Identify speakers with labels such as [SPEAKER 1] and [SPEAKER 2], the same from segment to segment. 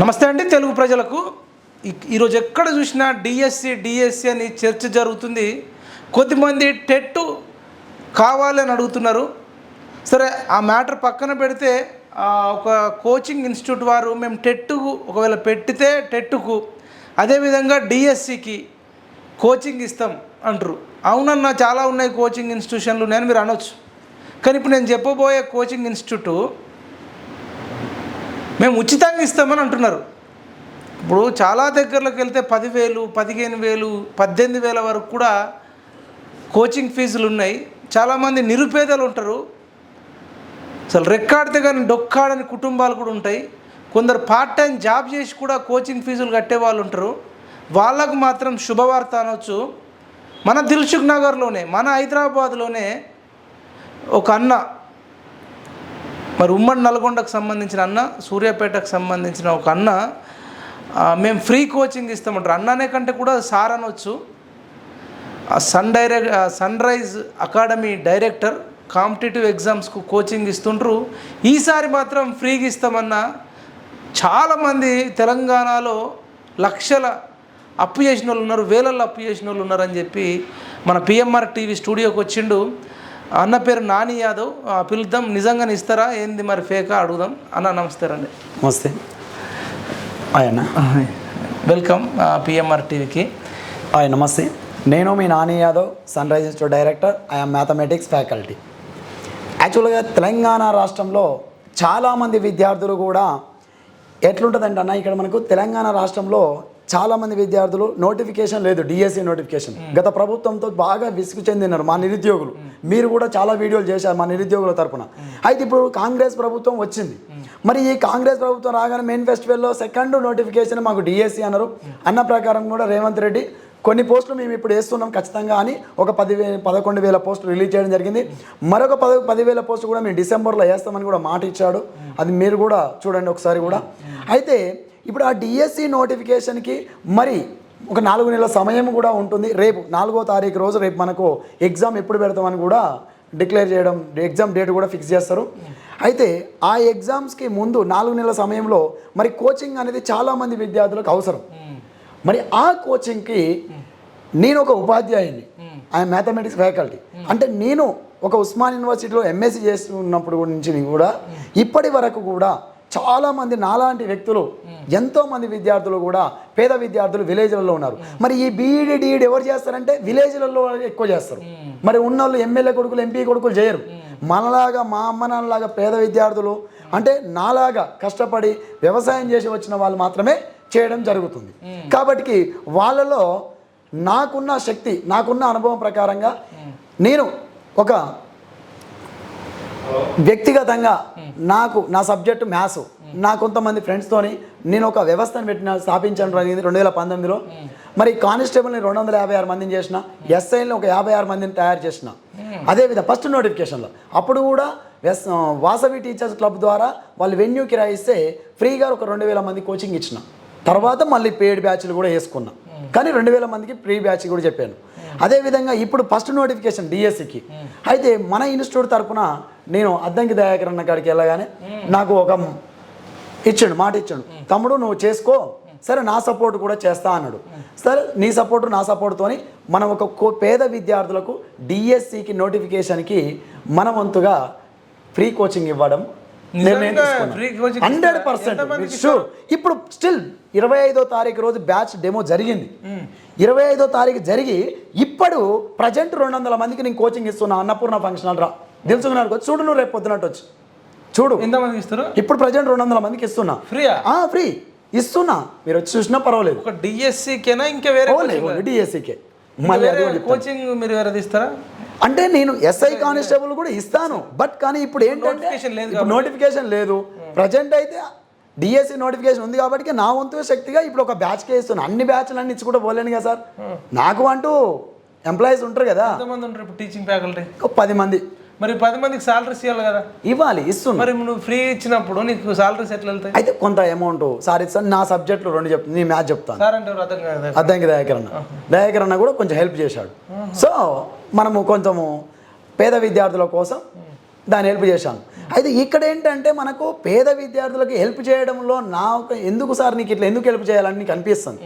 [SPEAKER 1] నమస్తే అండి తెలుగు ప్రజలకు. ఈరోజు ఎక్కడ చూసినా డిఎస్సి డిఎస్సి అని చర్చ జరుగుతుంది. కొద్దిమంది టెట్ కావాలని అడుగుతున్నారు. సరే ఆ మ్యాటర్ పక్కన పెడితే ఒక కోచింగ్ ఇన్స్టిట్యూట్ వారు మేము టెట్టుకు ఒకవేళ పెట్టితే టెట్టుకు అదేవిధంగా డిఎస్సికి కోచింగ్ ఇస్తాం అంటారు. అవునన్నా చాలా ఉన్నాయి కోచింగ్ ఇన్స్టిట్యూషన్లు నేను మీరు అనొచ్చు. కానీ ఇప్పుడు నేను చెప్పబోయే కోచింగ్ ఇన్స్టిట్యూట్ మేము ఉచితంగా ఇస్తామని అంటున్నారు. ఇప్పుడు చాలా దగ్గరలోకి వెళ్తే పదివేలు పదిహేను వేలు పద్దెనిమిది వేల వరకు కూడా కోచింగ్ ఫీజులు ఉన్నాయి. చాలామంది నిరుపేదలు ఉంటారు. అసలు రెక్కాడితే కానీ డొక్కాడని కుటుంబాలు కూడా ఉంటాయి. కొందరు పార్ట్ టైం జాబ్ చేసి కూడా కోచింగ్ ఫీజులు కట్టే వాళ్ళు ఉంటారు. వాళ్ళకు మాత్రం శుభవార్త అనొచ్చు. మన దిల్సుఖ్ నగర్లోనే మన హైదరాబాద్లోనే ఒక అన్న మరి ఉమ్మడి నల్గొండకు సంబంధించిన అన్న సూర్యాపేటకు సంబంధించిన ఒక అన్న మేము ఫ్రీ కోచింగ్ ఇస్తామంటారు. అన్ననే కంటే కూడా సార్ అనొచ్చు. Sun direct sunrise academy director competitive ఎగ్జామ్స్కు coaching ఇస్తుంటారు ఈసారి మాత్రం ఫ్రీగా ఇస్తామన్న చాలామంది తెలంగాణలో లక్షల అప్పు చేసిన వాళ్ళు ఉన్నారు వేలల్లో అప్పు చేసిన వాళ్ళు ఉన్నారని చెప్పి మన పిఎంఆర్ టీవీ స్టూడియోకి వచ్చిండు. అన్న పేరు నాని యాదవ్. పిలుద్దాం. నిజంగానే ఇస్తారా ఏంది మరి ఫేకా అడుగుదాం. అన్న నమస్తే అండి
[SPEAKER 2] నమస్తే. అన్న.
[SPEAKER 1] వెల్కమ్ పిఎంఆర్ టీవీకి
[SPEAKER 2] హాయ్ నమస్తే. నేను మీ Nani Yadav sunrise institute director. I am mathematics faculty యాక్చువల్గా తెలంగాణ రాష్ట్రంలో చాలామంది విద్యార్థులు కూడా ఎట్లుంటుందంటే అన్న ఇక్కడ మనకు తెలంగాణ రాష్ట్రంలో చాలామంది విద్యార్థులు నోటిఫికేషన్ లేదు డిఎస్సి నోటిఫికేషన్ గత ప్రభుత్వంతో బాగా విసుగు చెందినారు మా నిరుద్యోగులు. మీరు కూడా చాలా వీడియోలు చేశారు మా నిరుద్యోగుల తరపున. అయితే ఇప్పుడు కాంగ్రెస్ ప్రభుత్వం వచ్చింది. మరి ఈ కాంగ్రెస్ ప్రభుత్వం రాగానే మెయిన్ ఫెస్టివల్లో సెకండ్ నోటిఫికేషన్ మాకు డిఎస్సి అన్నారు. అన్న ప్రకారం కూడా రేవంత్ రెడ్డి కొన్ని పోస్టులు మేము ఇప్పుడు వేస్తున్నాం ఖచ్చితంగా అని ఒక పది పదకొండు వేల పోస్టులు రిలీజ్ చేయడం జరిగింది. మరొక పద పదివేల పోస్టు కూడా మేము డిసెంబర్లో వేస్తామని కూడా మాట ఇచ్చాడు. అది మీరు కూడా చూడండి ఒకసారి కూడా. అయితే ఇప్పుడు ఆ డిఎస్సి నోటిఫికేషన్కి మరి ఒక నాలుగు నెలల సమయం కూడా ఉంటుంది. రేపు నాలుగో తారీఖు రోజు రేపు మనకు ఎగ్జామ్ ఎప్పుడు పెడతామని కూడా డిక్లేర్ చేయడం ఎగ్జామ్ డేట్ కూడా ఫిక్స్ చేస్తారు. అయితే ఆ ఎగ్జామ్స్కి ముందు నాలుగు నెలల సమయంలో మరి కోచింగ్ అనేది చాలామంది విద్యార్థులకు అవసరం. మరి ఆ కోచింగ్కి నేను ఒక ఉపాధ్యాయుని. ఆయన మ్యాథమెటిక్స్ ఫ్యాకల్టీ అంటే నేను ఒక ఉస్మాన్ యూనివర్సిటీలో ఎంఎస్సీ చేస్తున్నప్పుడు నుంచి కూడా ఇప్పటి వరకు కూడా చాలామంది నాలాంటి వ్యక్తులు ఎంతో మంది విద్యార్థులు కూడా పేద విద్యార్థులు విలేజ్లలో ఉన్నారు. మరి ఈ బీఈడి డిఈడి ఎవరు చేస్తారంటే విలేజ్లలో ఎక్కువ చేస్తారు. మరి ఉన్నోళ్ళు ఎమ్మెల్యే కొడుకులు ఎంపీ కొడుకులు చేయరు. మనలాగా మా అమ్మ నాన్నలాగా పేద విద్యార్థులు అంటే నాలాగా కష్టపడి వ్యవసాయం చేసి వచ్చిన వాళ్ళు మాత్రమే చేయడం జరుగుతుంది. కాబట్టి వాళ్ళలో నాకున్న శక్తి నాకున్న అనుభవం ప్రకారంగా నేను ఒక వ్యక్తిగతంగా నాకు నా సబ్జెక్టు మ్యాథ్స్. నా కొంతమంది ఫ్రెండ్స్తోని నేను ఒక వ్యవస్థను పెట్టిన స్థాపించడం జరిగింది రెండు వేల పంతొమ్మిదిలో. మరి కానిస్టేబుల్ని రెండు వందల యాభై ఆరు మందిని చేసిన ఎస్ఐని ఒక యాభై ఆరు మందిని తయారు చేసిన. అదేవిధంగా ఫస్ట్ నోటిఫికేషన్లో. అప్పుడు కూడా ఎస్ వాసవి టీచర్స్ క్లబ్ ద్వారా వాళ్ళు వెన్యూ కిరాయిస్తే ఫ్రీగా ఒక రెండు వేల మంది కోచింగ్ ఇచ్చిన. తర్వాత మళ్ళీ పెయిడ్ బ్యాచ్లు కూడా వేసుకున్నాం. కానీ రెండు వేల మందికి ప్రీ బ్యాచ్ కూడా చెప్పాను. అదేవిధంగా ఇప్పుడు ఫస్ట్ నోటిఫికేషన్ డిఎస్సికి అయితే మన ఇన్స్టిట్యూట్ తరఫున నేను అద్దంకి దయాకర్ అన్న కాడికి వెళ్ళగానే నాకు ఒక ఇచ్చాడు మాట ఇచ్చాడు. తమ్ముడు నువ్వు చేసుకో. సరే నా సపోర్ట్ కూడా చేస్తా అన్నాడు. సరే నీ సపోర్టు నా సపోర్ట్తోని మనం ఒక పేద విద్యార్థులకు డిఎస్సికి నోటిఫికేషన్కి మన వంతుగా ఫ్రీ కోచింగ్ ఇవ్వడం నిర్ణయం హండ్రెడ్? పర్సెంట్. షూర్ ఇప్పుడు స్టిల్ ఇరవై ఐదో తారీఖు రోజు బ్యాచ్ డెమో జరిగింది. ఇరవై ఐదో తారీఖు జరిగి ఇప్పుడు ప్రజెంట్ రెండు వందల మందికి నేను కోచింగ్ ఇస్తున్నా అన్నపూర్ణ ఫంక్షన్ రా. తెలుసుకున్నాను చూడు నువ్వు రేపు పొద్దునట్టు వచ్చి. చూడు.
[SPEAKER 1] ఎంతమంది ఇస్తారు?
[SPEAKER 2] ఇప్పుడు ప్రజెంట్ రెండు వందల మందికి ఇస్తున్నా.
[SPEAKER 1] ఫ్రీయా?
[SPEAKER 2] ఆ ఫ్రీ ఇస్తున్నా. మీరు వచ్చి చూసినా పర్వాలేదు.
[SPEAKER 1] ఒక డిఎస్సికేనా ఇంకా వేరే
[SPEAKER 2] డిఎస్సికే మళ్ళీ.
[SPEAKER 1] కోచింగ్ మీరు వేరేది ఇస్తారా
[SPEAKER 2] అంటే నేను ఎస్ఐ కానిస్టేబుల్ కూడా ఇస్తాను. బట్ కానీ ఇప్పుడు ఏంటంటే నోటిఫికేషన్ లేదు. ప్రజెంట్ అయితే డిఎస్సి నోటిఫికేషన్ ఉంది కాబట్టి నా వంతు శక్తిగా ఇప్పుడు ఒక బ్యాచ్కే ఇస్తున్నాను అన్ని బ్యాచ్లు అన్ని ఇచ్చి కూడా పోలేను కదా సార్. నాకు అంటూ ఎంప్లాయీస్ ఉంటారు కదా.
[SPEAKER 1] టీచింగ్ ఫ్యాకల్టీ
[SPEAKER 2] పది మంది.
[SPEAKER 1] మరి పది మందికి సాలరీస్ ఇవ్వాలి కదా.
[SPEAKER 2] ఇవ్వాలి ఇస్తున్నా.
[SPEAKER 1] మరి నువ్వు ఫ్రీ ఇచ్చినప్పుడు నీకు సాలరీస్ ఎట్లా వెళ్తాయి?
[SPEAKER 2] అయితే కొంత అమౌంట్ సార్ ఇస్తాను నా సబ్జెక్టులు రెండు చెప్తాను నీ మ్యాథ్స్ చెప్తాను.
[SPEAKER 1] సార్ అంటే అర్థం కాదు
[SPEAKER 2] అద్దంకి దయాకర్ అన్న. దయాకర్ అన్న కూడా కొంచెం హెల్ప్ చేశాడు. సో మనము కొంచెము పేద విద్యార్థుల కోసం దాన్ని హెల్ప్ చేశాను. అయితే ఇక్కడ ఏంటంటే మనకు పేద విద్యార్థులకు హెల్ప్ చేయడంలో నా ఒక ఎందుకు సార్ నీకు ఇట్లా ఎందుకు హెల్ప్ చేయాలని నీకు అనిపిస్తుంది?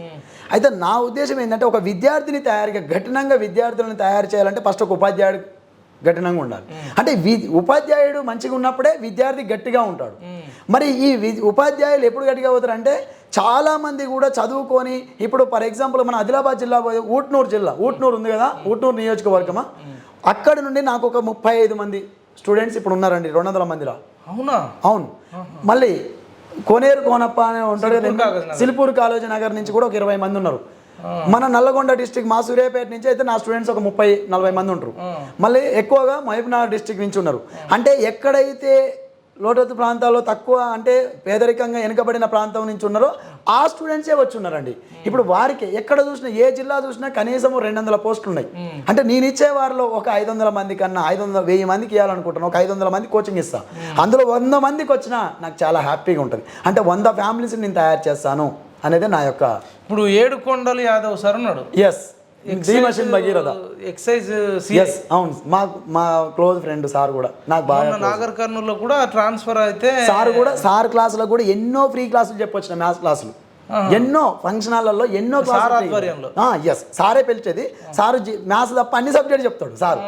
[SPEAKER 2] అయితే నా ఉద్దేశం ఏంటంటే ఒక విద్యార్థిని తయారుగా కఠినంగా విద్యార్థులను తయారు చేయాలంటే ఫస్ట్ ఒక ఉపాధ్యాయుడు కఠినంగా ఉండాలి. అంటే వి ఉపాధ్యాయుడు మంచిగా ఉన్నప్పుడే విద్యార్థి గట్టిగా ఉంటాడు. మరి ఈ వి- ఉపాధ్యాయులు ఎప్పుడు గట్టిగా అవుతారు అంటే చాలా మంది కూడా చదువుకొని ఇప్పుడు ఫర్ ఎగ్జాంపుల్ మన ఆదిలాబాద్ జిల్లా పోయి ఊట్నూరు జిల్లా ఊట్నూరు ఉంది కదా ఊట్నూరు నియోజకవర్గమా? అక్కడ నుండి నాకు ఒక ముప్పై ఐదు మంది స్టూడెంట్స్ ఇప్పుడు ఉన్నారండి రెండు వందల మందిలో.
[SPEAKER 1] అవునా?
[SPEAKER 2] అవును. మళ్ళీ కోనేరు కోనప్ప అని ఉంటాడు.
[SPEAKER 1] సిలిపూర్
[SPEAKER 2] కాలేజ్ నగర్ నుంచి కూడా ఒక ఇరవై మంది ఉన్నారు. మన నల్లగొండ డిస్టిక్ మా సూర్యాపేట నుంచి అయితే నా స్టూడెంట్స్ ఒక ముప్పై నలభై మంది ఉంటారు. మళ్ళీ ఎక్కువగా మహబూబ్నగర్ డిస్టిక్ నుంచి ఉన్నారు. అంటే ఎక్కడైతే లోటత్తు ప్రాంతాల్లో తక్కువ అంటే పేదరికంగా వెనుకబడిన ప్రాంతం నుంచి ఉన్నారో ఆ స్టూడెంట్సే వచ్చి ఉన్నారండి ఇప్పుడు వారికి ఎక్కడ చూసినా ఏ జిల్లా చూసినా కనీసం రెండు వందల పోస్టులు ఉన్నాయి. అంటే నేను ఇచ్చే వారిలో ఒక ఐదు వందల మంది కన్నా ఐదు వందల వెయ్యి మందికి ఇవ్వాలనుకుంటున్నాను ఒక ఐదు వందల మంది కోచింగ్ ఇస్తా. అందులో వంద మందికి వచ్చినా నాకు చాలా హ్యాపీగా ఉంటుంది. అంటే వంద ఫ్యామిలీస్ని నేను తయారు చేస్తాను. అనేది నా యొక్క
[SPEAKER 1] ఇప్పుడు ఏడు కొండలు యాదవ్ సార్ ఉన్నాడు.
[SPEAKER 2] Yes the mission Bhagiratha.
[SPEAKER 1] Excise
[SPEAKER 2] yes అవును. మా మా క్లోజ్ ఫ్రెండ్ సార్ కూడా. నాకు బాగా
[SPEAKER 1] నాగర్ కర్నూలులో కూడా ట్రాన్స్ఫర్ అయితే
[SPEAKER 2] సార్ కూడా సార్ క్లాసులో కూడా ఎన్నో ఫ్రీ క్లాసులు చెప్పొచ్చిన మ్యాథ్స్ క్లాసులు ఎన్నో ఫంక్షన్ హాల్లో ఎన్నో. ఎస్ సారే పిలిచేది. సారు మ్యాథ్స్ తప్ప అన్ని సబ్జెక్ట్ చెప్తాడు సార్.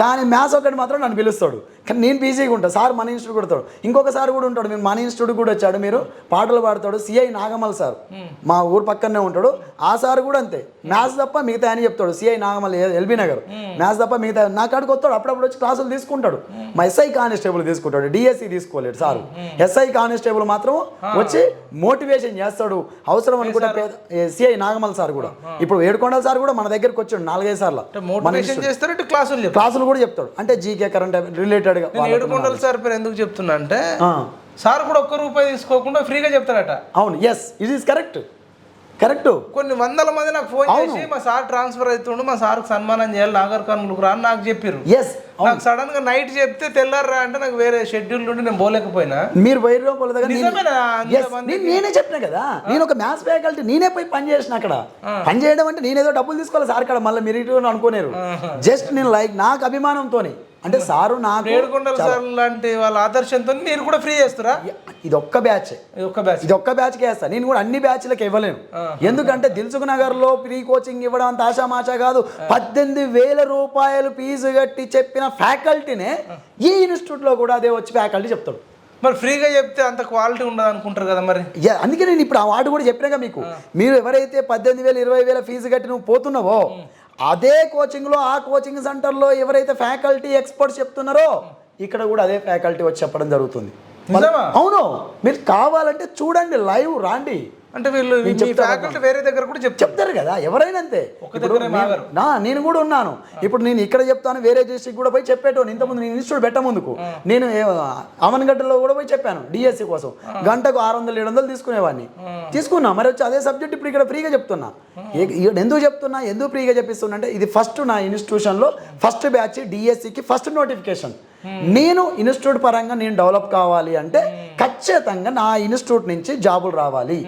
[SPEAKER 2] కానీ మ్యాథ్స్ ఒకటి మాత్రం నన్ను పిలుస్తాడు. కానీ నేను బిజీగా ఉంటాను సార్ మన ఇన్స్టిట్యూట్ కొడతాడు. ఇంకొక సార్ కూడా ఉంటాడు. మీరు మన ఇన్స్టిట్యూట్ కూడా వచ్చాడు. మీరు పాటలు పాడతాడు. CI Nagamal sir. మా ఊరు పక్కనే ఉంటాడు. ఆ సార్ కూడా అంతే. మ్యాథ్స్ తప్ప మిగతా అని చెప్తాడు CI Nagamal LB Nagar. Maths తప్ప మిగతా నా కాడికి వస్తాడు అప్పుడప్పుడు వచ్చి క్లాసులు తీసుకుంటాడు. మా ఎస్ఐ కానిస్టేబుల్ తీసుకుంటాడు డిఎస్సి తీసుకోలేడు సార్. ఎస్ఐ కానిస్టేబుల్ మాత్రం వచ్చి మోటివేషన్ చేస్తాడు. అవసరం అనుకుంటే సిఐ నాగమల్ సార్ కూడా. ఇప్పుడు ఏడుకొండల సార్ కూడా మన దగ్గరికి వచ్చాడు నాలుగైదు సార్లు.
[SPEAKER 1] క్లాసులు
[SPEAKER 2] క్లాసులు కూడా చెప్తాడు. అంటే జీకే కరెంట్ రిలేటెడ్గా
[SPEAKER 1] నేను ఏడు కొండల సార్ పేరు ఎందుకు చెప్తున్నా అంటే సార్ కూడా ఒక్క రూపాయి తీసుకోకుండా ఫ్రీగా చెప్తాడట.
[SPEAKER 2] అవును yes it is correct correct.
[SPEAKER 1] కొన్ని వందల మంది నాకు ఫోన్ చేసి మా సార్ ట్రాన్స్ఫర్ అవుతుండు మా సార్కి సన్మానం చేయాలి నాగర్ కర్నూలుకు రా నాకు చెప్పారు
[SPEAKER 2] ఎస్
[SPEAKER 1] నాకు సడన్గా నైట్ చెప్తే తెల్లారా అంటే నాకు వేరే షెడ్యూల్ నుండి నేను పోలేకపోయినా.
[SPEAKER 2] మీరు వైర్ లోపల దగ్గర నేను- చెప్పిన కదా? నేను ఒక మ్యాథ్స్ ఫ్యాకల్టీ నేనే పోయి పని చేసిన అక్కడ. పని చేయడం అంటే నేనేదో డబ్బులు తీసుకోవాలి సార్ ఇక్కడ మళ్ళీ మీరు అనుకోలేరు జస్ట్ నేను లైక్ నాకు అభిమానంతోని. అంటే సారు నాకు
[SPEAKER 1] ఏడుకొండల సార్ లాంటి వాళ్ళ ఆదర్శంతో మీరు కూడా ఫ్రీ చేస్తారా?
[SPEAKER 2] ఇది ఒక్క బ్యాచ్
[SPEAKER 1] ఇది ఒక్క బ్యాచ్
[SPEAKER 2] ఇది ఒక్క బ్యాచ్కి వేస్తా. నేను కూడా అన్ని బ్యాచ్లకు ఇవ్వలేను. ఎందుకంటే దిల్సుఖ్ నగర్లో ఫ్రీ కోచింగ్ ఇవ్వడం అంత ఆశామాషా కాదు. పద్దెనిమిది వేల రూపాయలు ఫీజు కట్టి చెప్పిన ఫ్యాకల్టీనే ఈ ఇన్స్టిట్యూట్లో కూడా అదే వచ్చి ఫ్యాకల్టీ చెప్తాడు.
[SPEAKER 1] మరి ఫ్రీగా చెప్తే అంత క్వాలిటీ ఉండదు అనుకుంటారు కదా మరి?
[SPEAKER 2] అందుకే నేను ఇప్పుడు ఆ వాటి కూడా చెప్పినాగా మీకు. మీరు ఎవరైతే పద్దెనిమిది వేలు ఇరవై వేల ఫీజు కట్టి నువ్వు పోతున్నావో అదే కోచింగ్లో ఆ కోచింగ్ సెంటర్లో ఎవరైతే ఫ్యాకల్టీ ఎక్స్పర్ట్స్ చెప్తున్నారో ఇక్కడ కూడా అదే ఫ్యాకల్టీ వచ్చి చెప్పడం జరుగుతుంది? అవును. మీరు కావాలంటే చూడండి లైవ్ రాండి.
[SPEAKER 1] అంటే వీళ్ళు ఫ్యాకల్టీ వేరే దగ్గర కూడా చెప్తారు.
[SPEAKER 2] చెప్తారు కదా ఎవరైనా అంతే. ఇప్పుడు. నా నేను కూడా ఉన్నాను. ఇప్పుడు నేను ఇక్కడ చెప్తాను వేరే డిస్ట్రిక్ట్ కూడా పోయి చెప్పేటోను. ఇంతకుముందు నేను ఇన్స్టిట్యూట్ పెట్ట ముందుకు. నేను అమన్గడ్డలో కూడా పోయి చెప్పాను డిఎస్సి కోసం. గంటకు ఆరు వందలు ఏడు వందలు తీసుకునేవాడిని తీసుకున్నా మరి వచ్చి అదే సబ్జెక్ట్ ఇప్పుడు ఇక్కడ ఫ్రీగా చెప్తున్నా. ఎందుకు చెప్తున్నా ఎందుకు ఫ్రీగా చెప్పిస్తున్నా అంటే ఇది ఫస్ట్ నా ఇన్స్టిట్యూషన్లో ఫస్ట్ బ్యాచ్ డిఎస్సికి ఫస్ట్ నోటిఫికేషన్ నేను ఇన్స్టిట్యూట్ పరంగా నేను డెవలప్ కావాలి అంటే ఖచ్చితంగా నా ఇన్స్టిట్యూట్ నుంచి జాబులు రావాలి.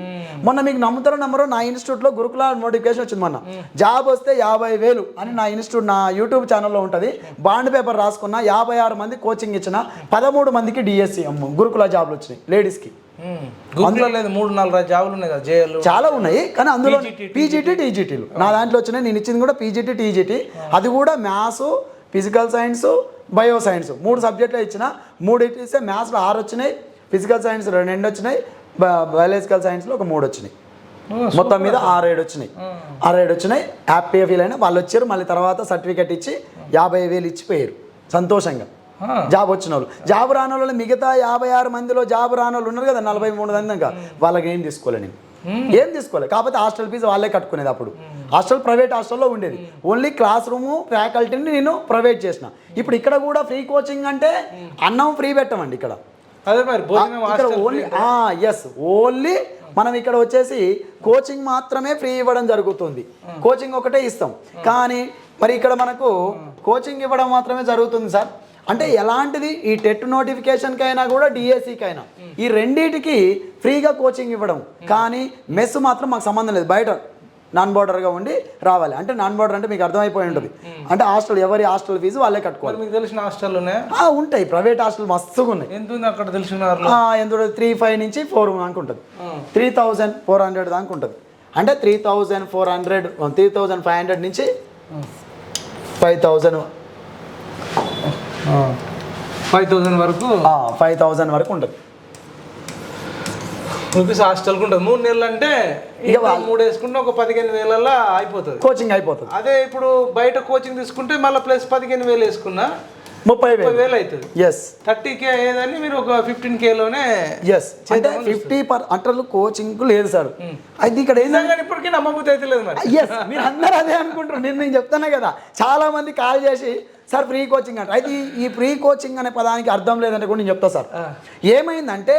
[SPEAKER 2] మొన్న మీకు నమ్ముతారో నమ్మరో నా ఇన్స్టిట్యూట్లో గురుకుల నోటిఫికేషన్ వచ్చింది మొన్న. జాబ్ వస్తే యాభై వేలు అని నా ఇన్స్టిట్యూట్ నా యూట్యూబ్ ఛానల్లో ఉంటుంది. బాండ్ పేపర్ రాసుకున్న యాభై ఆరు మంది కోచింగ్ ఇచ్చిన పదమూడు మందికి డిఎస్సి గురుకుల జాబ్లు వచ్చినాయి లేడీస్కి.
[SPEAKER 1] గుంపులో లేదు మూడు నాలుగు జాబులు ఉన్నాయి కదా జేఎల్
[SPEAKER 2] చాలా ఉన్నాయి కానీ అందులో పీజీటీ టీజీటీలు. నా దాంట్లో వచ్చినాయి నేను ఇచ్చింది కూడా పీజీటీ టీజీటీ. అది కూడా maths physical science bio science మూడు సబ్జెక్టులు ఇచ్చిన మూడు ఇస్తే మ్యాథ్స్లో ఆరు వచ్చినాయి ఫిజికల్ సైన్స్ రెండు వచ్చినాయి బయాలజికల్ సైన్స్లో ఒక మూడు వచ్చినాయి. మొత్తం మీద ఆరు ఏడు వచ్చినాయి. ఆరు ఏడు వచ్చినాయి. హ్యాపీగా ఫీల్ అయినా వాళ్ళు వచ్చారు మళ్ళీ తర్వాత సర్టిఫికెట్ ఇచ్చి యాభై వేలు ఇచ్చిపోయారు. సంతోషంగా. జాబ్ వచ్చిన వాళ్ళు. జాబ్ రాని వాళ్ళు మిగతా యాభై ఆరు మందిలో జాబ్ రాని వాళ్ళు ఉన్నారు కదా నలభై మూడు మంది దాకా. వాళ్ళకి ఏం తీసుకోలే నేను? ఏం తీసుకోలే. కాకపోతే హాస్టల్ ఫీజు వాళ్ళే కట్టుకునేది అప్పుడు. హాస్టల్ ప్రైవేట్ హాస్టల్లో ఉండేది. ఓన్లీ క్లాస్ రూము ఫ్యాకల్టీని నేను ప్రొవైడ్ చేసిన. ఇప్పుడు ఇక్కడ కూడా ఫ్రీ కోచింగ్ అంటే అన్నం ఫ్రీ పెట్టమండి ఇక్కడ.
[SPEAKER 1] అదే మరి భోజనం
[SPEAKER 2] ఇక్కడ
[SPEAKER 1] హాస్టల్
[SPEAKER 2] ఓన్లీ ఎస్ ఓన్లీ మనం ఇక్కడ వచ్చేసి కోచింగ్ మాత్రమే ఫ్రీ ఇవ్వడం జరుగుతుంది. కోచింగ్ ఒకటే ఇస్తాం. కానీ మరి ఇక్కడ మనకు కోచింగ్ ఇవ్వడం మాత్రమే జరుగుతుంది సార్. అంటే ఎలాంటిది? ఈ టెట్ నోటిఫికేషన్కైనా కూడా డిఎస్సికైనా ఈ రెండింటికి ఫ్రీగా కోచింగ్ ఇవ్వడం. కానీ మెస్ మాత్రం మాకు సంబంధం లేదు. బయట నాన్ బోర్డర్గా ఉండి రావాలి. అంటే నాన్ బోర్డర్ అంటే మీకు అర్థమైపోయి ఉంటుంది. అంటే హాస్టల్ ఎవరి హాస్టల్ ఫీజు వాళ్ళే కట్టుకోవాలి.
[SPEAKER 1] మీకు తెలిసిన హాస్టల్
[SPEAKER 2] ఉంటాయి. ప్రైవేట్ హాస్టల్ మస్తుగా ఉన్నాయి.
[SPEAKER 1] ఎంత అక్కడ తెలిసిన
[SPEAKER 2] ఎంత త్రీ ఫైవ్ నుంచి ఫోర్ దాకా ఉంటుంది. త్రీ థౌజండ్ ఫోర్ హండ్రెడ్ దాకా ఉంటుంది. అంటే three thousand four hundred three thousand five hundred నుంచి ఫైవ్ థౌజండ్
[SPEAKER 1] ఫైవ్ థౌసండ్ వరకు?
[SPEAKER 2] ఫైవ్ థౌజండ్ వరకు ఉంటుంది.
[SPEAKER 1] రూపీస్ హాస్టల్కి ఉంటుంది. మూడు నెలలు అంటే మూడు వేసుకుంటే ఒక పదిహేను వేలల్లో అయిపోతుంది.
[SPEAKER 2] కోచింగ్ అయిపోతుంది.
[SPEAKER 1] అదే ఇప్పుడు బయట కోచింగ్ తీసుకుంటే మళ్ళీ ప్లస్ పదిహేను వేలు వేసుకున్నా
[SPEAKER 2] ముప్పై వేలు.
[SPEAKER 1] అవుతుంది
[SPEAKER 2] ఎస్
[SPEAKER 1] థర్టీ కే అయ్యేదని మీరు ఒక ఫిఫ్టీన్ కేలోనే
[SPEAKER 2] ఎస్ అంటే ఫిఫ్టీ పర్ అంటర్లు కోచింగ్ లేదు సార్. అయితే ఇక్కడ ఏంటంటే
[SPEAKER 1] ఇప్పటికీ నమ్మబుద్ధి అయితే లేదు మరి.
[SPEAKER 2] ఎస్ మీరు అందరూ అదే అనుకుంటారు నేను నేను చెప్తానే కదా. చాలా మంది కాల్ చేసి సార్ ఫ్రీ కోచింగ్ అంటారు అయితే ఈ- ఫ్రీ కోచింగ్ అనే పదానికి అర్థం లేదంటే కూడా నేను చెప్తా సార్. ఏమైందంటే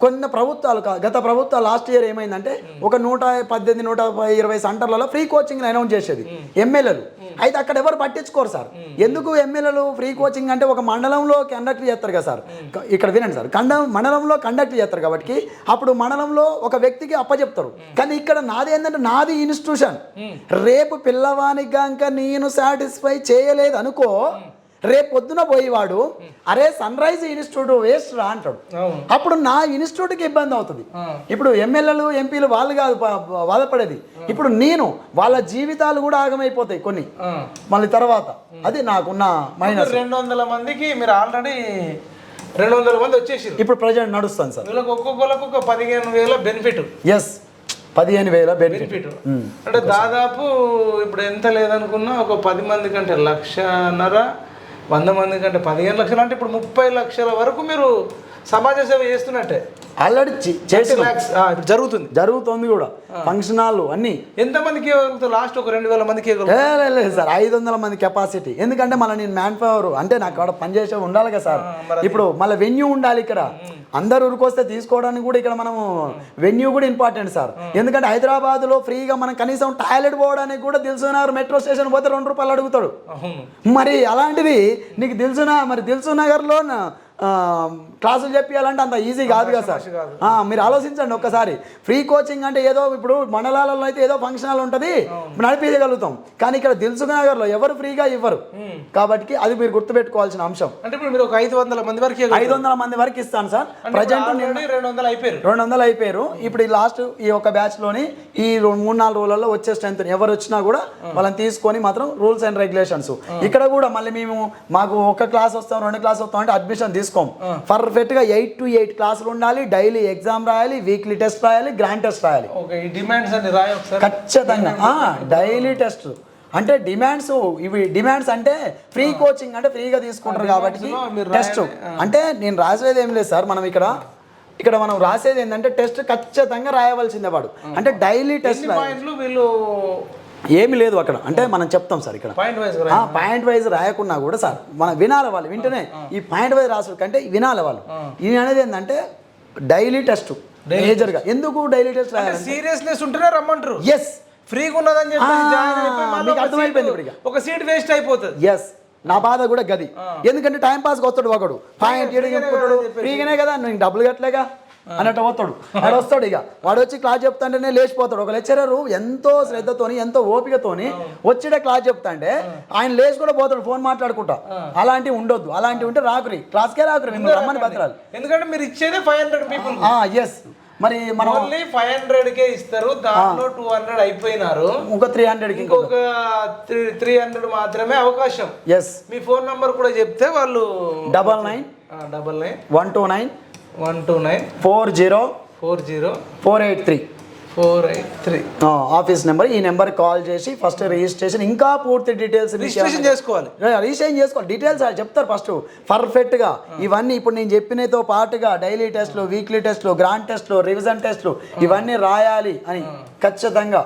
[SPEAKER 2] కొన్ని ప్రభుత్వాలు కా- గత ప్రభుత్వాలు లాస్ట్ ఇయర్ ఏమైందంటే ఒక నూట పద్దెనిమిది నూట ఇరవై సెంటర్లలో ఫ్రీ కోచింగ్ అనౌన్స్ చేసేది ఎమ్మెల్యేలు. అయితే అక్కడ ఎవరు పట్టించుకోరు సార్. ఎందుకు ఎమ్మెల్యేలు ఫ్రీ కోచింగ్ అంటే ఒక మండలంలో కండక్ట్ చేస్తారు కదా సార్. ఇక్కడ వినండి సార్. కండ మండలంలో కండక్ట్ చేస్తారు కాబట్టి అప్పుడు మండలంలో ఒక వ్యక్తికి అప్పచెప్తారు. కానీ ఇక్కడ నాది ఏంటంటే నాది ఇన్స్టిట్యూషన్. రేపు పిల్లవానికి గంక నేను సాటిస్ఫై చేయలేదు అనుకో రేపు పొద్దున పోయేవాడు అరే సన్ రైజ్ ఇన్స్టిట్యూట్ వేస్ట్ రా అంటాడు అప్పుడు నా ఇన్స్టిట్యూట్కి ఇబ్బంది అవుతుంది. ఇప్పుడు ఎమ్మెల్యేలు ఎంపీలు వాళ్ళు కాదు బాధపడేది. ఇప్పుడు నేను వాళ్ళ జీవితాలు కూడా ఆగమైపోతాయి కొన్ని. మళ్ళీ తర్వాత. అది నాకున్న మైనస్.
[SPEAKER 1] రెండు వందల మందికి మీరు ఆల్రెడీ రెండు వందల మంది వచ్చేసారు
[SPEAKER 2] ఇప్పుడు ప్రజెంట్ నడుస్తాను సార్.
[SPEAKER 1] వీళ్ళకి ఒక్కొక్కరికి ఒక పదిహేను వేల బెనిఫిట్.
[SPEAKER 2] ఎస్ పదిహేను వేల బెనిఫిట్.
[SPEAKER 1] అంటే దాదాపు ఇప్పుడు ఎంత లేదనుకున్నా ఒక పది మంది కంటే లక్షన్నర వంద మంది కంటే పదిహేను లక్షలు అంటే ఇప్పుడు ముప్పై లక్షల వరకు మీరు సమాజ సేవ చేస్తున్నట్టే.
[SPEAKER 2] ఆల్రెడీ చేసి
[SPEAKER 1] ఇప్పుడు జరుగుతుంది.
[SPEAKER 2] జరుగుతుంది కూడా. ఫంక్షన్ హాల్ అన్నీ.
[SPEAKER 1] ఎంతమందికి లాస్ట్ ఒక రెండు వేల మందికి
[SPEAKER 2] లే, లేదు సార్ ఐదు వందల మంది కెపాసిటీ ఎందుకంటే మళ్ళీ నేను మ్యాన్ పవర్ అంటే నాకు అక్కడ పనిచేసే ఉండాలి కదా సార్. ఇప్పుడు మళ్ళీ వెన్యూ ఉండాలి ఇక్కడ. అందరు ఉరికొస్తే తీసుకోవడానికి కూడా ఇక్కడ మనము వెన్యూ కూడా ఇంపార్టెంట్ సార్. ఎందుకంటే హైదరాబాద్లో ఫ్రీగా మనం కనీసం టాయిలెట్ పోవడానికి కూడా దిల్సునగర్ మెట్రో స్టేషన్ పోతే రెండు రూపాయలు అడుగుతాడు. మరి అలాంటిది నీకు తెలుసునా? మరి తెలుసు నా- క్లాసులు చెప్పాలంటే అంత ఈజీ కాదు కదా. సార్ మీరు ఆలోచించండి ఒక్కసారి. ఫ్రీ కోచింగ్ అంటే ఏదో ఇప్పుడు మండలాలలో అయితే ఏదో ఫంక్షన్ హాల్ ఉంటుంది నడిపించగలుగుతాం కానీ ఇక్కడ దిల్సుఖ్ నగర్లో ఎవరు ఫ్రీగా ఇవ్వరు. కాబట్టి అది మీరు గుర్తుపెట్టుకోవాల్సిన అంశం.
[SPEAKER 1] అంటే ఇప్పుడు మీరు ఒక ఐదు వందల మంది వరకు
[SPEAKER 2] ఐదు వందల మంది వరకు ఇస్తాను సార్. ప్రజెంట్
[SPEAKER 1] రెండు వందలు అయిపోయారు.
[SPEAKER 2] రెండు వందలు అయిపోయారు ఇప్పుడు ఈ లాస్ట్ ఈ ఒక బ్యాచ్లోని ఈ మూడు నాలుగు రోజులలో వచ్చే స్ట్రెంత్ ఎవరు వచ్చినా కూడా వాళ్ళని తీసుకొని మాత్రం రూల్స్ అండ్ రెగ్యులేషన్స్ ఇక్కడ కూడా మళ్ళీ మేము మాకు ఒక క్లాస్ వస్తాం రెండు క్లాస్ వస్తాం అంటే అడ్మిషన్ తీసుకోం పర్ఫెక్ట్గా ఎయిట్ టు ఎయిట్ క్లాసులు ఉండాలి డైలీ ఎగ్జామ్ రాయాలి వీక్లీ టెస్ట్ రాయాలి గ్రాండ్ టెస్ట్ రాయాలి.
[SPEAKER 1] డిమాండ్స్ అన్ని
[SPEAKER 2] ఖచ్చితంగా. Daily test. అంటే డిమాండ్స్ ఇవి డిమాండ్స్ అంటే ఫ్రీ కోచింగ్ అంటే ఫ్రీగా తీసుకుంటారు కాబట్టి టెస్ట్. అంటే నేను రాసేది ఏం లేదు సార్ మనం ఇక్కడ ఇక్కడ మనం రాసేది ఏంటంటే టెస్ట్ ఖచ్చితంగా రాయవలసిందే వాడు. అంటే డైలీ టెస్ట్
[SPEAKER 1] వీళ్ళు
[SPEAKER 2] ఏమి లేదు అక్కడ. అంటే మనం చెప్తాం సార్ ఇక్కడ.
[SPEAKER 1] పాయింట్ వైజ్
[SPEAKER 2] రాయకున్నా కూడా సార్ మనం వినాలి వాళ్ళు వింటేనే ఈ పాయింట్ వైజ్ రాసుడు కంటే వినాలి వాళ్ళు. ఇది అనేది ఏంటంటే డైలీ టెస్ట్ మేజర్గా ఎందుకు డైలీ టెస్ట్ రాయాలి
[SPEAKER 1] సీరియస్నెస్ ఉంటేనే రమ్మంటారు.
[SPEAKER 2] ఎస్
[SPEAKER 1] ఫ్రీగా ఉన్నదని చెప్పి
[SPEAKER 2] అర్థమైపోయింది
[SPEAKER 1] ఒక సీట్ వేస్ట్ అయిపోతుంది.
[SPEAKER 2] ఎస్ నా బాధ కూడా గది. ఎందుకంటే టైం పాస్కి వస్తాడు ఒకడు. పాయింట్ ఫ్రీగానే కదా నేను డబ్బులు కట్టలేగా? అన్నట్టు వస్తాడు వాడు వస్తాడు ఇక. వాడు వచ్చి క్లాస్ చెప్తాంటేనే లేచిపోతాడు. ఒక లెక్చరర్ ఎంతో శ్రద్ధతోని ఎంతో ఓపికతోని వచ్చిడే క్లాస్ చెప్తాంటే ఆయన లేచి కూడా పోతాడు ఫోన్ మాట్లాడుకుంటా. అలాంటివి ఉండొద్దు. అలాంటివి ఉంటే రాకురి. క్లాస్కే రాకురి మిమ్మల్ని రమ్మని బతరాలి
[SPEAKER 1] ఎందుకంటే మీరు ఇచ్చేదే ఫైవ్ హండ్రెడ్ పీపుల్
[SPEAKER 2] ఎస్ మరి మనం
[SPEAKER 1] ఓన్లీ ఫైవ్ హండ్రెడ్ కే ఇస్తారు. దాంట్లో టూ హండ్రెడ్ అయిపోయినారు.
[SPEAKER 2] ఒక త్రీ హండ్రెడ్కి ఇంకో
[SPEAKER 1] ఇంకొక త్రీ హండ్రెడ్ మాత్రమే అవకాశం.
[SPEAKER 2] ఎస్
[SPEAKER 1] మీ ఫోన్ నంబర్ కూడా చెప్తే వాళ్ళు
[SPEAKER 2] double nine
[SPEAKER 1] double nine
[SPEAKER 2] one two nine
[SPEAKER 1] one two nine
[SPEAKER 2] four zero
[SPEAKER 1] four zero
[SPEAKER 2] four eight three
[SPEAKER 1] four eight three
[SPEAKER 2] office number ఈ నెంబర్ కాల్ చేసి ఫస్ట్ రిజిస్ట్రేషన్ ఇంకా పూర్తి డీటెయిల్స్
[SPEAKER 1] రిజిస్ట్రేషన్ చేసుకోవాలి.
[SPEAKER 2] Registration చేసుకోవాలి. Details చెప్తారు ఫస్ట్. పర్ఫెక్ట్గా ఇవన్నీ ఇప్పుడు నేను చెప్పినతో పాటుగా డైలీ టెస్ట్లు వీక్లీ టెస్ట్లు గ్రాండ్ టెస్ట్లు రివిజన్ టెస్ట్లు ఇవన్నీ రాయాలి అని ఖచ్చితంగా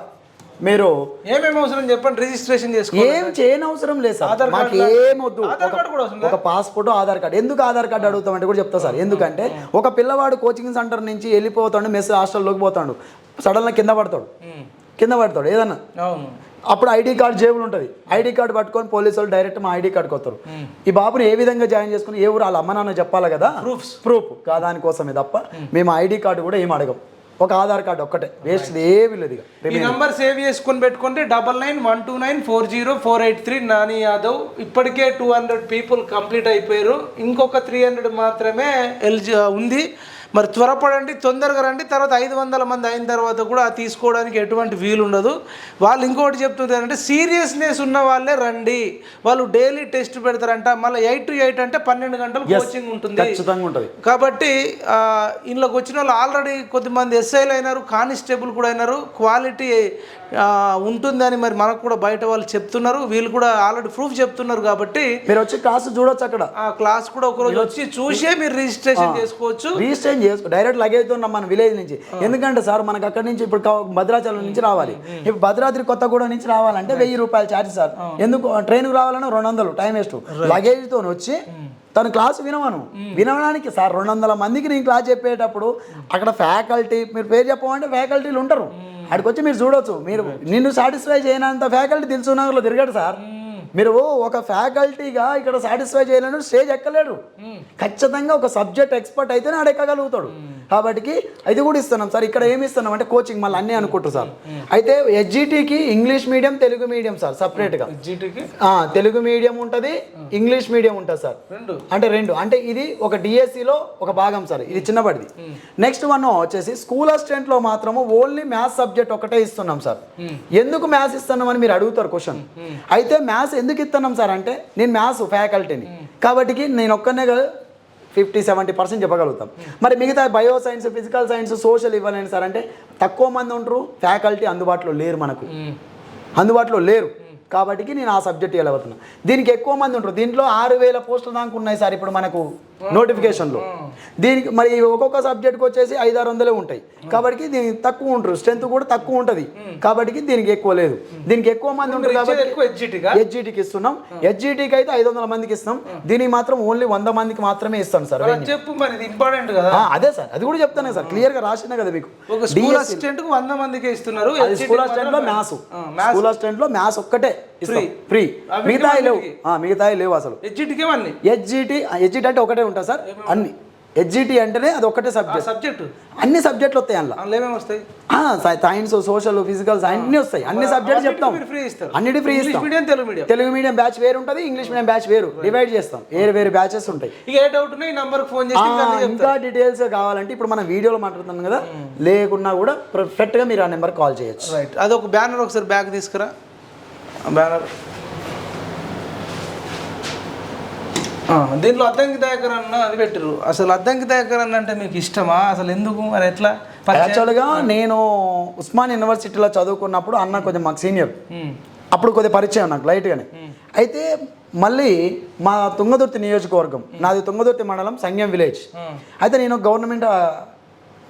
[SPEAKER 2] మీరు
[SPEAKER 1] ఏమేమి అవసరం చెప్పండి రిజిస్ట్రేషన్ చేసుకోవాలి
[SPEAKER 2] ఏం చేయని అవసరం లేదు సార్. మాకు
[SPEAKER 1] కార్డ్
[SPEAKER 2] ఏం వద్దు
[SPEAKER 1] ఆధార్
[SPEAKER 2] ఒక- పాస్పోర్ట్ ఆధార్ కార్డ్. ఎందుకు ఆధార్ కార్డు అడుగుతామంటే కూడా చెప్తా సార్. ఎందుకంటే ఒక పిల్లవాడు కోచింగ్ సెంటర్ నుంచి వెళ్ళిపోతాడు మెస్ హాస్టల్లోకి పోతాడు. సడన్గా కింద పడతాడు. కింద పడతాడు ఏదన్నా. అప్పుడు ఐడి కార్డ్ జేబులు ఉంటుంది. ఐడి కార్డు పట్టుకొని పోలీసు వాళ్ళు డైరెక్ట్ మా ఐడి కార్డుకి వస్తారు. ఈ బాబుని ఏ విధంగా జాయిన్ చేసుకుని ఏ ఊరు వాళ్ళ అమ్మ నాన్న చెప్పాలి కదా?
[SPEAKER 1] Proofs.
[SPEAKER 2] ప్రూఫ్. దానికోసమే తప్ప మేము ఐడి కార్డు కూడా ఏం అడగం. ఒక ఆధార్ కార్డు ఒక్కటే. వేస్ట్ ఏమి లేదు
[SPEAKER 1] ఈ నంబర్ సేవ్ చేసుకొని పెట్టుకుంటే double nine one two nine four zero four eight three Nani Yadav. ఇప్పటికే టూ హండ్రెడ్ పీపుల్ కంప్లీట్ అయిపోయారు. ఇంకొక త్రీ హండ్రెడ్ మాత్రమే ఎలిజి ఉంది. మరి త్వరపడండి తొందరగా రండి. తర్వాత ఐదు వందల మంది అయిన తర్వాత కూడా తీసుకోవడానికి ఎటువంటి వీలు ఉండదు. వాళ్ళు ఇంకోటి చెప్తుంది అంటే సీరియస్నెస్ ఉన్న వాళ్ళే రండి. వాళ్ళు డైలీ టెస్ట్ పెడతారంట. మళ్ళీ ఎయిట్ టు ఎయిట్ అంటే పన్నెండు గంటలు కోచింగ్ ఉంటుంది.
[SPEAKER 2] ఖచ్చితంగా ఉంటుంది.
[SPEAKER 1] కాబట్టి ఇంట్లోకి వచ్చిన వాళ్ళు ఆల్రెడీ కొద్దిమంది ఎస్ఐలు అయినారు కానిస్టేబుల్ కూడా అయినారు. క్వాలిటీ ఉంటుందని మరి మనకు కూడా బయట వాళ్ళు చెప్తున్నారు. వీళ్ళు కూడా ఆల్రెడీ ప్రూఫ్ చెప్తున్నారు కాబట్టి
[SPEAKER 2] మీరు వచ్చి క్లాస్ చూడొచ్చు అక్కడ.
[SPEAKER 1] ఆ క్లాస్ కూడా ఒకరోజు వచ్చి చూసే మీరు రిజిస్ట్రేషన్ చేసుకోవచ్చు.
[SPEAKER 2] రిజిస్ట్రేషన్ చేసుకో డైరెక్ట్ లగేజ్తో మన విలేజ్ నుంచి. ఎందుకంటే సార్ మనకు అక్కడి నుంచి ఇప్పుడు భద్రాచలం నుంచి రావాలి. ఇప్పుడు భద్రాద్రి కొత్తగూడెం నుంచి రావాలంటే వెయ్యి రూపాయలు ఛార్జ్ సార్. ఎందుకు? ట్రైన్కి రావాలన్నా రెండు వందలు టైం వేస్ట్ లగేజ్తో వచ్చి తను క్లాస్ వినవను. వినడానికి సార్ రెండు వందల మందికి నేను క్లాస్ చెప్పేటప్పుడు అక్కడ ఫ్యాకల్టీ మీరు పేరు చెప్పమంటే ఫ్యాకల్టీలు ఉంటారు. అక్కడికి వచ్చి మీరు చూడొచ్చు. మీరు నిన్ను సాటిస్ఫై చేయనంత ఫ్యాకల్టీ దిల్సునగర్లో తిరగడు సార్. మీరు ఒక ఫ్యాకల్టీగా ఇక్కడ సాటిస్ఫై చేయలేను స్టేజ్ ఎక్కలేడు. ఖచ్చితంగా ఒక సబ్జెక్ట్ ఎక్స్పర్ట్ అయితేనే ఆడ ఎక్కగలుగుతాడు కాబట్టి అది కూడా ఇస్తున్నాం సార్. ఇక్కడ ఏమి ఇస్తున్నాం అంటే కోచింగ్ మళ్ళీ అన్నీ అనుకుంటారు సార్. అయితే హెచ్జిటికి English medium Telugu medium sir సపరేట్గా తెలుగు మీడియం ఉంటుంది ఇంగ్లీష్ మీడియం ఉంటుంది సార్.
[SPEAKER 1] రెండు?
[SPEAKER 2] అంటే రెండు. అంటే ఇది ఒక డిఎస్సిలో ఒక భాగం సార్. ఇది చిన్నపడిది నెక్స్ట్ వన్ వచ్చేసి స్కూల్ అసిస్టెంట్లో మాత్రము ఓన్లీ మ్యాథ్స్ సబ్జెక్ట్ ఒకటే ఇస్తున్నాం సార్. ఎందుకు మ్యాథ్స్ ఇస్తున్నామని మీరు అడుగుతారు క్వశ్చన్ అయితే మ్యాథ్స్ ఎందుకు ఇస్తున్నాం సార్ అంటే నేను మ్యాథ్స్ ఫ్యాకల్టీని కాబట్టి నేను ఒక్కనే ఫిఫ్టీ సెవెంటీ పర్సెంట్ చెప్పగలుగుతాం. మరి మిగతా bio science physical science social ఇవ్వలేని సార్ అంటే తక్కువ మంది ఉంటారు ఫ్యాకల్టీ అందుబాటులో లేరు మనకు. అందుబాటులో లేరు. కాబట్టి నేను ఆ సబ్జెక్ట్ వెళ్ళబోతున్నా దీనికి ఎక్కువ మంది ఉంటారు దీంట్లో ఆరు వేల పోస్టులు దాకా ఉన్నాయి సార్. ఇప్పుడు మనకు నోటిఫికేషన్లో. దీనికి మరి ఒక్కొక్క సబ్జెక్ట్కి వచ్చేసి ఐదు ఆరు వందలే ఉంటాయి కాబట్టి దీనికి తక్కువ ఉంటారు. స్ట్రెంత్ కూడా తక్కువ ఉంటుంది. కాబట్టి దీనికి ఎక్కువ లేదు. దీనికి ఎక్కువ మంది ఉంటారు కాబట్టి హెచ్జిటికి ఇస్తున్నాం. హెచ్జిటికి అయితే ఐదు వందల మందికి ఇస్తాం. దీనికి మాత్రం ఓన్లీ వంద మందికి మాత్రమే ఇస్తాం సార్
[SPEAKER 1] చెప్పు మరి ఇంపార్టెంట్ కదా.
[SPEAKER 2] అదే సార్. అది కూడా చెప్తానే సార్. క్లియర్గా రాసినా కదా మీకు.
[SPEAKER 1] ఒక స్కూల్ అసిస్టెంట్కు వంద మందికి ఇస్తున్నారు.
[SPEAKER 2] స్కూల్ అసిస్టెంట్లో మ్యాథ్స్ స్కూల్ అసిస్టెంట్లో మ్యాథ్స్ ఒక్కటే. ఫ్రీ మిగతాయి లేవు. మిగతాయి లేవు అసలు.
[SPEAKER 1] హెచ్జిటికే
[SPEAKER 2] హెచ్జిటి హెచ్జిటి అంటే ఒకటే ఉంటుంది సార్? అన్ని. హెచ్జిటి అంటేనే అది ఒకటే
[SPEAKER 1] ఆ
[SPEAKER 2] సబ్జెక్ట్
[SPEAKER 1] సబ్జెక్ట్
[SPEAKER 2] అన్ని సబ్జెక్టులు వస్తాయి అందులో.
[SPEAKER 1] ఏమేమి వస్తాయి?
[SPEAKER 2] సైన్స్ సోషల్ ఫిజికల్స్ అన్ని వస్తాయి. అన్ని సబ్జెక్ట్ చెప్తాం.
[SPEAKER 1] ఫ్రీ ఇస్తారు.
[SPEAKER 2] అన్నిటి ఫ్రీ
[SPEAKER 1] ఇంగ్లీష్
[SPEAKER 2] ఇస్తాం.
[SPEAKER 1] Medium Telugu medium
[SPEAKER 2] Telugu medium batch వేరు ఉంటుంది ఇంగ్లీష్ మీడియం బ్యాచ్ వేరు. డివైడ్ చేస్తాం. వేరు వేరు బ్యాచెస్ ఉంటాయి.
[SPEAKER 1] ఇక ఏ డౌట్ ఈ నంబర్కి ఫోన్ చేసి ఇంకా
[SPEAKER 2] డీటెయిల్స్ కావాలంటే ఇప్పుడు మనం వీడియోలో మాట్లాడుతున్నాం కదా లేకున్నా కూడా పర్ఫెక్ట్గా మీరు ఆ నెంబర్ కాల్ చేయొచ్చు.
[SPEAKER 1] రైట్ అది ఒక బ్యానర్ ఒకసారి బ్యాక్ తీసుకురా. బ్యానర్ దీంట్లో అద్దంకి దయాకర్ అన్న అది పెట్టిరు అసలు అద్దంకి దయాకర్ అన్న అంటే మీకు ఇష్టమా? అసలు ఎందుకు? మరి ఎట్లా?
[SPEAKER 2] యాక్చువల్గా నేను ఉస్మాన్ యూనివర్సిటీలో చదువుకున్నప్పుడు అన్న కొంచెం మాకు సీనియర్
[SPEAKER 1] ఉమ్,
[SPEAKER 2] అప్పుడు కొద్దిగా పరిచయం నాకు లైట్గానే. అయితే మళ్ళీ మా తుంగదుర్తి నియోజకవర్గం నాది తుంగదుర్తి మండలం సంగం విలేజ్ అయితే నేను గవర్నమెంట్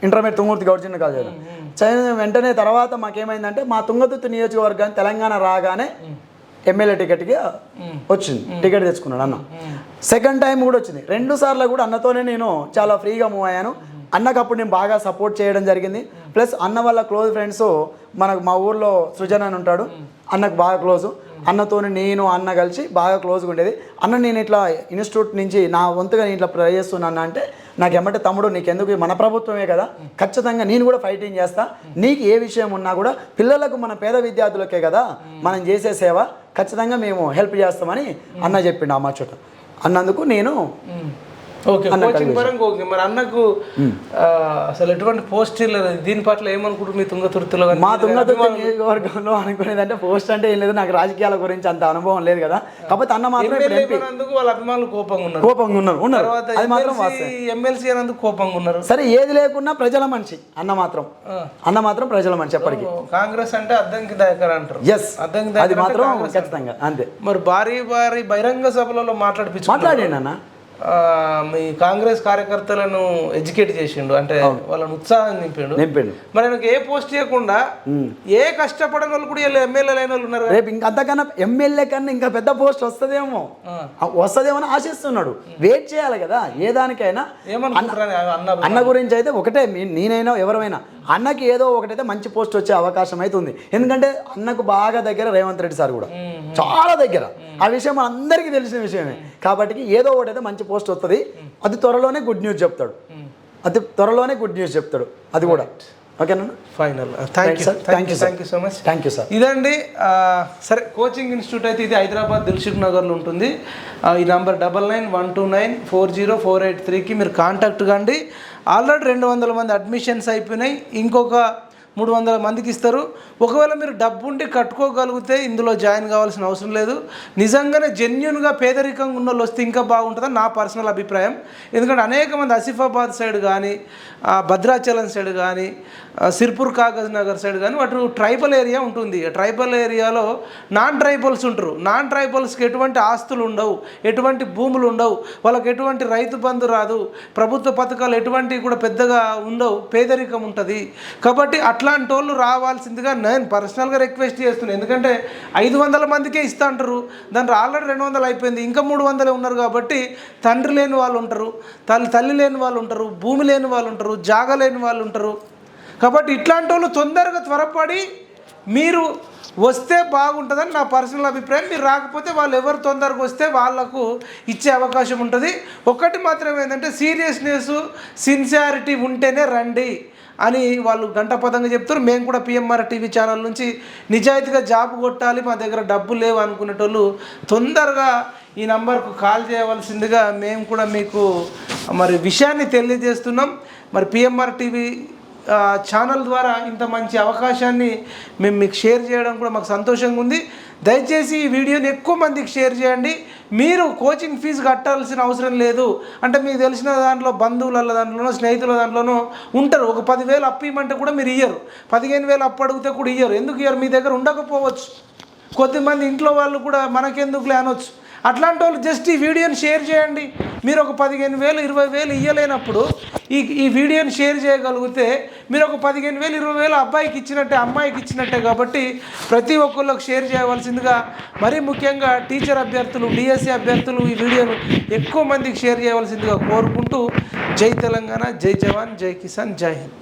[SPEAKER 2] ఇంటర్మీడియట్ తుంగతుర్తి గౌర్జన్ కాలేజీలో చదివిన వెంటనే తర్వాత మాకేమైందంటే మా తుంగతుర్తి నియోజకవర్గాన్ని తెలంగాణ రాగానే ఎమ్మెల్యే టికెట్కి వచ్చింది. టికెట్ తెచ్చుకున్నాడు అన్న. సెకండ్ టైం కూడా వచ్చింది. రెండు సార్లు కూడా అన్నతోనే నేను చాలా ఫ్రీగా మూవ్ అయ్యాను. అన్నకు అప్పుడు నేను బాగా సపోర్ట్ చేయడం జరిగింది. ప్లస్ అన్న వాళ్ళ క్లోజ్ ఫ్రెండ్స్ మనకు మా ఊర్లో సృజన్ అని ఉంటాడు. అన్నకు బాగా క్లోజు అన్నతోని నేను అన్న కలిసి బాగా క్లోజ్గా ఉండేది. అన్న నేను ఇట్లా ఇన్స్టిట్యూట్ నుంచి నా వంతుగా నేను ఇట్లా ట్రై చేస్తున్నాను అంటే నాకు ఎమ్మటే తమ్ముడు నీకు ఎందుకు మన ప్రభుత్వమే కదా. ఖచ్చితంగా నేను కూడా ఫైటింగ్ చేస్తా. నీకు ఏ విషయం ఉన్నా కూడా పిల్లలకు మన పేద విద్యార్థులకే కదా. మనం చేసే సేవ ఖచ్చితంగా మేము హెల్ప్ చేస్తామని అన్న చెప్పిండు ఆ చోట అన్నందుకు నేను
[SPEAKER 1] ఓకే కోచింగ్ పరంగా ఓకే. మరి అన్నకు అసలు ఎటువంటి పోస్ట్ దీని పట్ల ఏమనుకుంటారు మీ తుంగతుర్తిలో
[SPEAKER 2] మా తుంగతుర్తి నియోజకవర్గంలో అనుకునేది అంటే పోస్ట్ అంటే ఏం లేదు. నాకు రాజకీయాల గురించి అంత అనుభవం లేదు కదా. కాకపోతే అన్న మాత్రం
[SPEAKER 1] అయినందుకు వాళ్ళ అభిమానులు కోపంగా ఉన్నారు.
[SPEAKER 2] కోపంగా ఉన్నారు ఉన్నారు. అది మాత్రం
[SPEAKER 1] ఎమ్మెల్సీ అయినందుకు కోపంగా ఉన్నారు.
[SPEAKER 2] సరే ఏది లేకున్నా ప్రజల మనిషి అన్న మాత్రం. అన్న మాత్రం ప్రజల మనిషి ఎప్పటికీ.
[SPEAKER 1] కాంగ్రెస్ అంటే అద్దంకి దయాకర్ అంటారు.
[SPEAKER 2] ఎస్
[SPEAKER 1] అద్దంకి
[SPEAKER 2] అది మాత్రం ఖచ్చితంగా అంతే.
[SPEAKER 1] మరి భారీ భారీ బహిరంగ సభలలో మాట్లాడిపించు
[SPEAKER 2] మాట్లాడండి అన్న.
[SPEAKER 1] మీ కాంగ్రెస్ కార్యకర్తలను ఎడ్యుకేట్ చేసిండు అంటే వాళ్ళని ఉత్సాహం నింపిండు.
[SPEAKER 2] నింపిండు.
[SPEAKER 1] మరి ఆయనకు ఏ పోస్ట్ చేయకుండా ఏ కష్టపడని వాళ్ళు కూడా వీళ్ళు ఎమ్మెల్యేలు అయిన వాళ్ళు ఉన్నారు.
[SPEAKER 2] రేపు ఇంకా అంతకన్నా ఎమ్మెల్యే కన్నా ఇంకా పెద్ద పోస్ట్ వస్తుందేమో. వస్తుందేమో అని ఆశిస్తున్నాడు. వెయిట్ చేయాలి కదా ఏ దానికైనా.
[SPEAKER 1] ఏమనుకుంటారు అని అన్న
[SPEAKER 2] గురించి అయితే ఒకటే నేనైనా ఎవరైనా అన్నకి ఏదో ఒకటైతే మంచి పోస్ట్ వచ్చే అవకాశం అయితే ఉంది. ఎందుకంటే అన్నకు బాగా దగ్గర రేవంత్ రెడ్డి సార్ కూడా. చాలా దగ్గర. ఆ విషయం అందరికీ తెలిసిన విషయమే. కాబట్టి ఏదో ఒకటైతే మంచి పోస్ట్ వస్తుంది అది త్వరలోనే గుడ్ న్యూస్ చెప్తాడు. అది త్వరలోనే గుడ్ న్యూస్ చెప్తాడు. అది కూడా. ఓకేనా?
[SPEAKER 1] Final thank you
[SPEAKER 2] sir.
[SPEAKER 1] Thank you. Thank you so much
[SPEAKER 2] thank you sir
[SPEAKER 1] ఇదండి ఆ, సరే కోచింగ్ ఇన్స్టిట్యూట్ అయితే ఇది హైదరాబాద్ దిల్షుక్ నగర్లో ఉంటుంది. ఆ, ఈ number double nine one two nine four zero four eight త్రీకి మీరు కాంటాక్ట్ కండి. ఆల్రెడీ రెండు వందల మంది అడ్మిషన్స్ అయిపోయినాయి. ఇంకొక మూడు వందల మందికి ఇస్తారు. ఒకవేళ మీరు డబ్బు ఉండి కట్టుకోగలిగితే ఇందులో జాయిన్ కావాల్సిన అవసరం లేదు. నిజంగానే జెన్యున్గా పేదరికంగా ఉన్న వాళ్ళు వస్తే ఇంకా బాగుంటుందని నా పర్సనల్ అభిప్రాయం. ఎందుకంటే అనేక మంది ఆసిఫాబాద్ సైడ్ కానీ భద్రాచలం సైడ్ కానీ సిర్పూర్ కాగజ్ నగర్ సైడ్ కానీ వాటి ట్రైబల్ ఏరియా ఉంటుంది. ట్రైబల్ ఏరియాలో నాన్ ట్రైబల్స్ ఉంటారు. నాన్ ట్రైబల్స్కి ఎటువంటి ఆస్తులు ఉండవు. ఎటువంటి భూములు ఉండవు. వాళ్ళకి ఎటువంటి రైతు బంధు రాదు. ప్రభుత్వ పథకాలు ఎటువంటి కూడా పెద్దగా ఉండవు. పేదరికం ఉంటుంది. కాబట్టి అట్లాంటి వాళ్ళు రావాల్సిందిగా నేను పర్సనల్గా రిక్వెస్ట్ చేస్తున్నాను ఎందుకంటే ఐదు వందల మందికే ఇస్తా అంటారు. దాంట్లో ఆల్రెడీ రెండు వందలు అయిపోయింది. ఇంకా మూడు వందలే ఉన్నారు కాబట్టి తండ్రి లేని వాళ్ళు ఉంటారు. తల్లి తల్లి లేని వాళ్ళు ఉంటారు. భూమి లేని వాళ్ళు ఉంటారు. జాగ లేని వాళ్ళు ఉంటారు. కాబట్టి ఇట్లాంటి వాళ్ళు తొందరగా త్వరపడి మీరు వస్తే బాగుంటుందని నా పర్సనల్ అభిప్రాయం. మీరు రాకపోతే వాళ్ళు ఎవరు తొందరగా వస్తే వాళ్ళకు ఇచ్చే అవకాశం ఉంటుంది. ఒకటి మాత్రం ఏంటంటే సీరియస్నెస్ సిన్సియారిటీ ఉంటేనే రండి. అని వాళ్ళు గంటపదంగా చెప్తారు. మేము కూడా పిఎంఆర్ టీవీ ఛానల్ నుంచి నిజాయితీగా జాబ్ కొట్టాలి మా దగ్గర డబ్బు లేవు అనుకునేటోళ్ళు తొందరగా ఈ నంబర్కు కాల్ చేయవలసిందిగా మేము కూడా మీకు మరి విషయాన్ని తెలియజేస్తున్నాం. మరి పిఎంఆర్ టీవీ ఛానల్ ద్వారా ఇంత మంచి అవకాశాన్ని మేము మీకు షేర్ చేయడం కూడా మాకు సంతోషంగా ఉంది. దయచేసి ఈ వీడియోని ఎక్కువ మందికి షేర్ చేయండి. మీరు కోచింగ్ ఫీజు కట్టాల్సిన అవసరం లేదు. అంటే మీకు తెలిసిన దాంట్లో బంధువుల దాంట్లోనో స్నేహితుల దాంట్లోనో ఉంటారు. ఒక పదివేలు అప్పు ఇవ్వమంటే కూడా మీరు ఇయ్యరు. పదిహేను వేలు అప్పు అడిగితే కూడా ఇయ్యరు. ఎందుకు ఇయ్యరు? మీ దగ్గర ఉండకపోవచ్చు. కొద్దిమంది ఇంట్లో వాళ్ళు కూడా మనకెందుకులే అనొచ్చు. అట్లాంటి వాళ్ళు జస్ట్ ఈ వీడియోని షేర్ చేయండి. మీరు ఒక పదిహేను వేలు ఇరవై వేలు ఇవ్వలేనప్పుడు ఈ ఈ వీడియోని షేర్ చేయగలిగితే మీరు ఒక పదిహేను వేలు ఇరవై వేలు అబ్బాయికి ఇచ్చినట్టే అమ్మాయికి ఇచ్చినట్టే కాబట్టి ప్రతి ఒక్కళ్ళకి షేర్ చేయవలసిందిగా మరీ ముఖ్యంగా టీచర్ అభ్యర్థులు డిఎస్సి అభ్యర్థులు ఈ వీడియోను ఎక్కువ మందికి షేర్ చేయవలసిందిగా కోరుకుంటూ జై తెలంగాణ జై జవాన్ జై కిసాన్ జై హింద్.